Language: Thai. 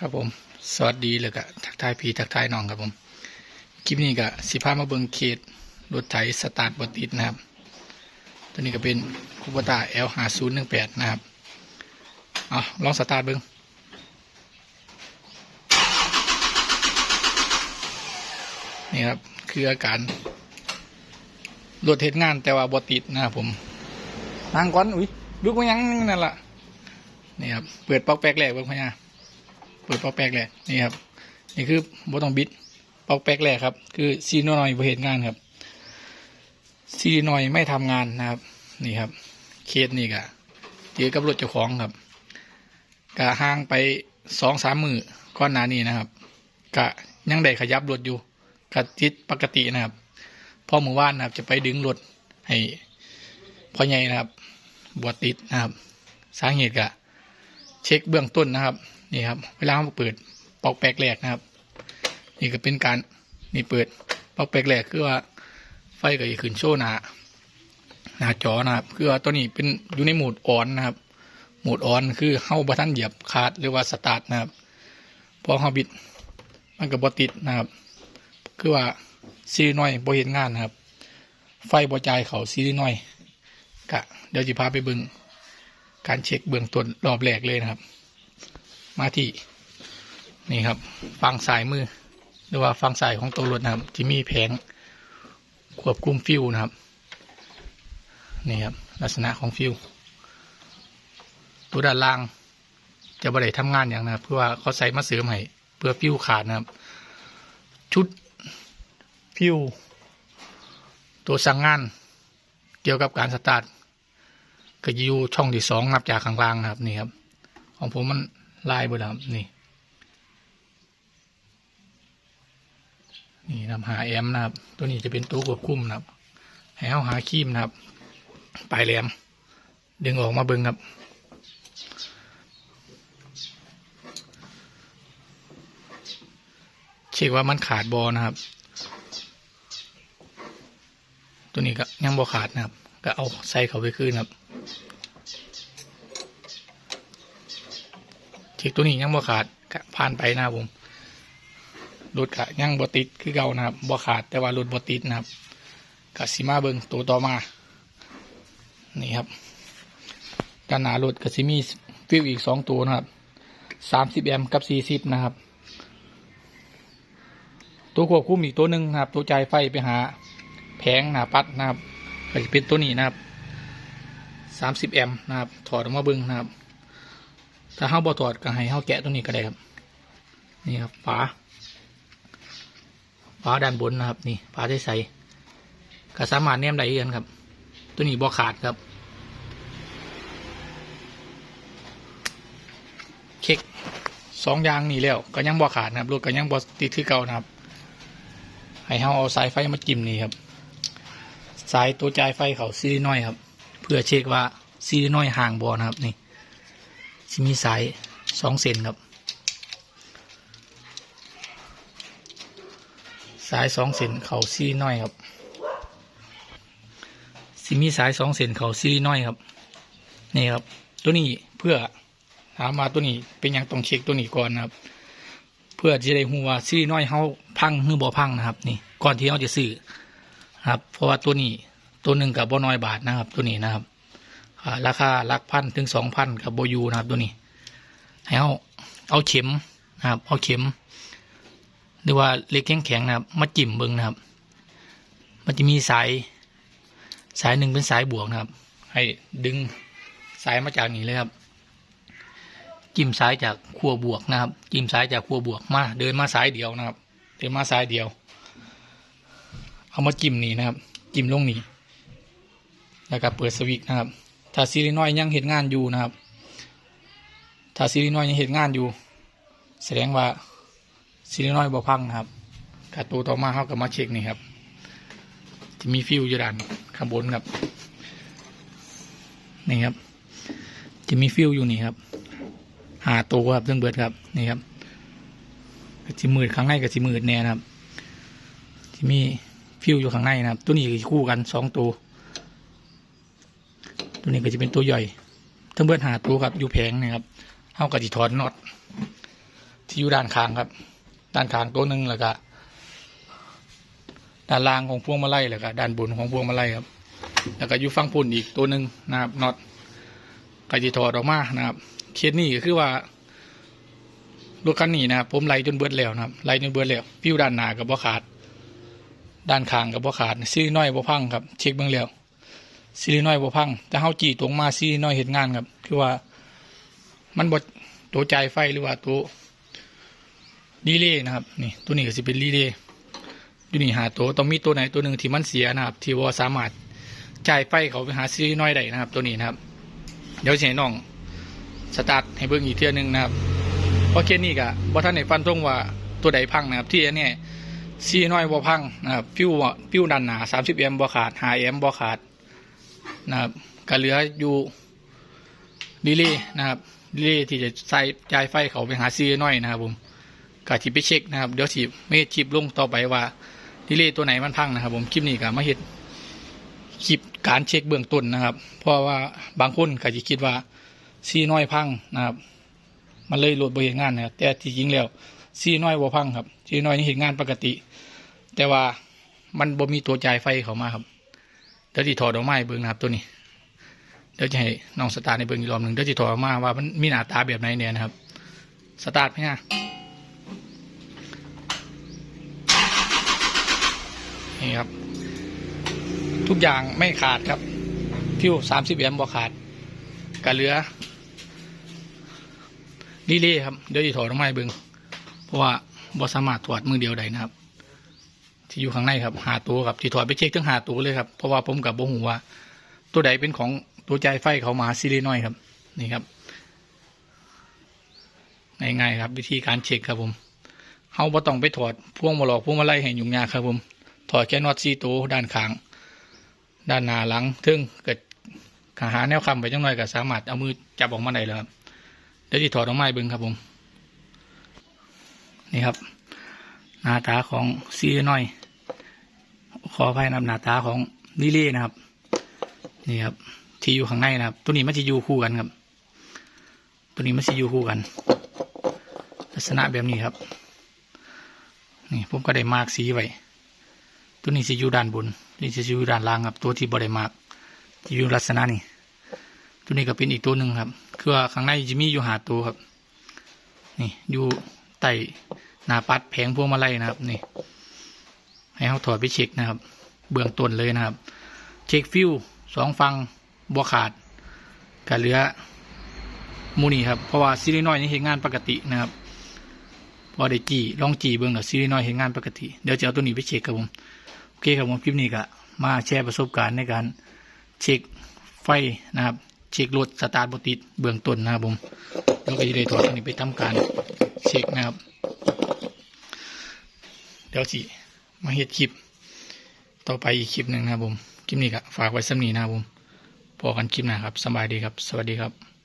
ครับผม สวัสดีเลยกะทักทายพี่ทักทายน้องครับผม คลิปนี้ก็สิพามาเบิงเขตรถไถสตาร์ทบติดนะครับ ตัวนี้ก็เป็นคูปตา L 5 0 1 8นะครับ เอาลองสตาร์ทเบิงนี่ครับ คืออาการรถเทศงานแต่ว่าบติดนะครับผมนางก้อน อุ้ยลุกมายังนั่นล่ะนี่ครับ เปิดปอกแป๊กแรกเบิ่งพะยา เปิดปอกแปกแรกนี่ครับนี่คือบ่ต้องบิดปอกแปกแรกครับ คือซีโนนอยบ่เห็นงานครับซีโนอยไม่ทำงานนะครับ นี่ครับ เคสนี่กะเจอกับรถเจ้าของครับกะห่างไปสองสามมือก้อนหนานี้นะครับกะยังได้ขยับรถอยู่กะจิตปกตินะครับพอมือว่านนะครับ จะไปดึงรถให้พ่อใหญ่นะครับบวติดนะครับ สาเหตุกะเช็คเบื้องต้นนะครับ นี่ครับ เวลาเราเปิดปอกแปลกแรกนะครับ นี่ก็เป็นการนี่เปิดปอกแปลกแรกคือว่าไฟก็จะขึ้นโชว์หน้าหน้าจอนะครับ คือว่าตัวนี้เป็นอยู่ในโหมดออนนะครับโหมดออนคือเข้าบัทันเหยียบคาดหรือว่าสตาร์ทนะครับพอเขาบิดมันก็บติดนะครับ คือว่าซีรีน้อยบ่เห็นงานนะครับ ไฟบ่จ่ายเขาซีรีน้อยกะเดี๋ยวจะพาไปเบิ่งการเช็คเบื้องต้นรอบแรกเลยนะครับ มาที่นี่ครับฝั่งซ้ายมือหรือว่าฝั่งซ้ายของตัวรถนะครับที่มีแผงควบคุมฟิวนะครับนี่ครับลักษณะของฟิวตัวด้านล่างจะบริทำงานอย่างนะครับ เพื่อว่าเขาใส่มาเสริมให้เพื่อฟิวขาดนะครับ ชุดฟิวตัวสั่งงาน เกี่ยวกับการสตาร์ทก็อยู่ช่องที่สองนับจากข้างล่างนะครับนี่ครับ ของผมมัน ลายบอร์ครับนี่ นี่นำหาแอมนะครับ ตัวนี้จะเป็นตัวควบคุมนะครับให้เอาหาคีมนะครับ ปลายแหลม ดึงออกมาเบิ้งครับเช็คว่ามันขาดบอนะครับ ตัวนี้ก็ยังบอขาดนะครับ ก็เอาใส่เขาไปคืนครับ เช็คตัวนี้ยังบ่ขาดผ่านไปนะครับผมรถกะยังบ่ติดคือเก่านะครับบ่ขาดแต่ว่ารถบ่ติดนะครับกะสิมาเบิงตัวต่อมา นี่ครับด้านหน้ารถก็สิมีฟิวอีกสองตัวนะครับสามสิบแอมป์กับสี่สิบนะครับ ตัวควบคุมอีกตัวหนึ่งนะครับ ตัวจ่ายไฟไปหาแผงหน้าปัดนะครับก็จะเป็นตัวนี้นะครับสามสิบแอมป์นะครับถอดออกมาเบิงนะครับ ถ้าเฮาบ่ถอดก็ให้เฮาแกะตัวนี้ก็ได้ครับ นี่ครับฝาฝาด้านบนนะครับ นี่ฝาได้ใส่ก็สามารถแนมได้เองครับ ตัวนี้บ่ขาดครับ เช็คสองอยางนี่แล้วก็ยังบ่ขาดนะครับรถก็ยังบ่ติดที่เก่านะครับ ให้เฮาเอาสายไฟมาจิ้มนี่ครับ สายตัวจ่ายไฟเขาซีรีน้อยครับ เพื่อเช็คว่าซีรีน้อยห่างบ่นะครับนี่ จะมีสายสองเซนครับ สายสองเซนเข่าซีน้อยครับสิมีสายสองเซนเข่าซีน้อยครับนี่ครับ ตัวนี้เพื่อถามมาตัวนี้เป็นยังต้องเช็คตัวนี้ก่อนนะครับ เพื่อจะได้หูว่าซีน้อยเขาพังหรือบ่พังนะครับนี่ก่อนที่เขาจะซื้อครับ เพราะว่าตัวนี้ตัวหนึ่งกับบ่น้อยบาทนะครับ ตัวนี้นะครับ ราคาหลักพันถึงสองพันกับโบยูนะครับตัวนี้ให้เอาเอาเข็มนะครับ เอาเข็ม หรือว่าเล็กแข็งๆนะครับ มาจิ้มเบิ้งนะครับ มันจะมีสาย สายหนึ่งเป็นสายบวกนะครับ ให้ดึงสายมาจากนี้เลยครับ จิ้มสายจากขั้วบวกนะครับ จิ้มสายจากขั้วบวกมา เดินมาสายเดียวนะครับ เดินมาสายเดียว เอามาจิ้มนี่นะครับ จิ้มลงนี่แล้วก็เปิดสวิตช์นะครับ ถ้าซีรีน้อยยังเห็นงานอยู่นะครับ ถ้าซีรีน้อยยังเห็นงานอยู่ แสดงว่าซีรีน้อยบ่พังนะครับกาตัวต่อมาเขาก็มาเช็คนี่ครับ จะมีฟิวอยู่ด้านข้างบนครับ นี่ครับ จะมีฟิวอยู่นี่ครับ หาตัวครับเรื่องเบิดครับ นี่ครับก็จะมืดข้างในก็จะมืดแน่นะครับจะมีฟิวอยู่ข้างในนะครับ ตัวนี้คู่กันสองตัว ตัวนี้ก็จะเป็นตัวใหญ่ทั้งเบิดหาตัวครับอยู่แผงนะครับเท่ากับที่ถอดน็อตที่อยู่ด้านข้างครับ ด้านข้างตัวหนึ่งแล้วก็ด้านล่างของพวงมาลัยแล้วก็ด้านบนของพวงมาลัยครับ แล้วก็อยู่ฝั่งปุ่นอีกตัวหนึ่งนะครับน็อตก็จะถอดออกมานะครับเคสนี้ก็คือว่ารถคันนี้นะครับผมไล่จนเบิดแล้วนะครับไล่จนเบิดแล้วฟิวด้านหน้ากับบ่ขาด ด้านข้างกับบ่ขาดซีรีน้อยบ่พังครับเช็คเบื้องแล้ว ซีรีน้อยบ่พัง แต่เฮาจี้ตรงมาซีรีน้อยเฮ็ดงานครับคือว่า มันบ่ตัวจ่ายไฟหรือว่าตัวรีเลย์นะครับ นี่ตัวนี้ก็สิเป็นรีเลย์อยู่นี่หาตัวต้องมีตัวไหนตัวหนึ่งที่มันเสียนะครับ ที่ว่าสามารถจ่ายไฟเขาไปหาซีรีน้อยได้นะครับ ตัวนี้นะครับ เดี๋ยวสิให้น้องสตาร์ทให้เบิ่งอีกเทื่อหนึงนะครับเพราะเคสนี้ก็บ่ทันได้ฟันธงว่าตัวใดพังนะครับ ที่อันเนี้ยซีน้อยบ่พังนะครับฟิวฟิวดันหนา30แอมป์บ่ขาด5แอมป์บ่ขาด นะครับก็เหลืออยู่ดีเลย์นะครับดีเลย์ที่จะใส่จ่ายไฟเขาไปหาซีน้อยนะครับผมก็สิไปเช็คนะครับเดี๋ยวสิไม่คลิปลงต่อไปว่าดีเลย์ตัวไหนมันพังนะครับ ผมคลิปนี้ก็มาเฮ็ดคลิปการเช็คเบื้องต้นนะครับ เพราะว่าบางคนก็สิคิดว่าซีน้อยพังนะครับ มันเลยโหลดบ่เฮ็ดงานนะครับแต่ที่จริงแล้วซีน้อยบ่พังครับซีน้อยนี่เห็นงานปกติ แต่ว่ามันบ่มีตัวจ่ายไฟเขามาครับ ดี๋ยวที่ถอดออกมาให้เบิ่งนะครับตัวนี้ เดี๋ยวจะให้น้องสตาร์ในเบิ่งอีกรอบหนึ่งเดี๋ยวจะถอดออกมาว่ามันมีหน้าตาแบบไหนเนี่ยนะครับ สตาร์ทไหมฮะนี่ครับ ทุกอย่างไม่ขาดครับฟิวสามสิบแอมป์บ่ขาดกะเหลือรีเลย์ครับ เดี๋ยวจะถอดออกมาให้เบิ่งเพราะว่าบอสามารถถอดมือเดียวได้นะครับ ที่อยู่ข้างในครับหาตัวครับที่ถอดไปเช็คทั้งหาตัวเลยครับเพราะว่าผมกับโบหูว่า ตัวใดเป็นของตัวใจไฟเขามาซีรีน้อยครับ นี่ครับง่ายๆครับ วิธีการเช็คครับผมเฮาบ่ต้องไปถอดพวงมาหลอกพวงมาไล่ให้ยุ่งยากครับผมถอดแค่นอตซีตัวด้านข้าง ด้านหน้าหลังถึงเกิดหาแนวคำไปจังหน่อยก็สามารถเอามือจับออกมาได้แล้วครับเดี๋ยวที่ถอดออกมาเบิ่งครับผม นี่ครับ หน้าตาของซีน้อย ขออภัยนำหน้าตาของลิเล่นะครับ นี่ครับ ที่อยู่ข้างในนะครับ ตัวนี้มันจะอยู่คู่กันครับ ตัวนี้มันจะอยู่คู่กัน ลักษณะแบบนี้ครับ นี่ผมก็ได้มาร์กสีไว้ตัวนี้จะอยู่ด้านบนนี้จะอยู่ด้านล่างครับ ตัวที่บริมาร์กจะอยู่ลักษณะนี้ตัวนี้ก็เป็นอีกตัวหนึ่งครับ คือว่าข้างในจะมีอยู่หาตัวครับ นี่อยู่ใต้หน้าปัดแผงพวงมาลัยนะครับ นี่ ให้เขาถอดไปเช็คนะครับ เบื้องต้นเลยนะครับ เช็คฟิวสองฟังบัวขาดกับเหลือมูนี่ครับเพราะว่าซีรีน้อยนี่เห็นงานปกตินะครับพอได้จีลองจีเบื้องหน่อยซีรีน้อยเห็นงานปกติเดี๋ยวจะเอาตัวนี้ไปเช็คครับผมโอเคครับผมคลิปนี้ก็มาแชร์ประสบการณ์ในการเช็คไฟนะครับ เช็ครถสตาร์ทบติดเบื้องต้นนะครับผมแล้วก็จะได้ถอดตัวนี้ไปทำการเช็คนะครับ เดี๋ยวสิ มาเฮ็ดคลิป ต่อไปอีกคลิปหนึ่งนะครับผม คลิปนี้ก็ฝากไว้สำนีนะครับผมพอกันคลิปหน้าครับสบายดีครับ สวัสดีครับ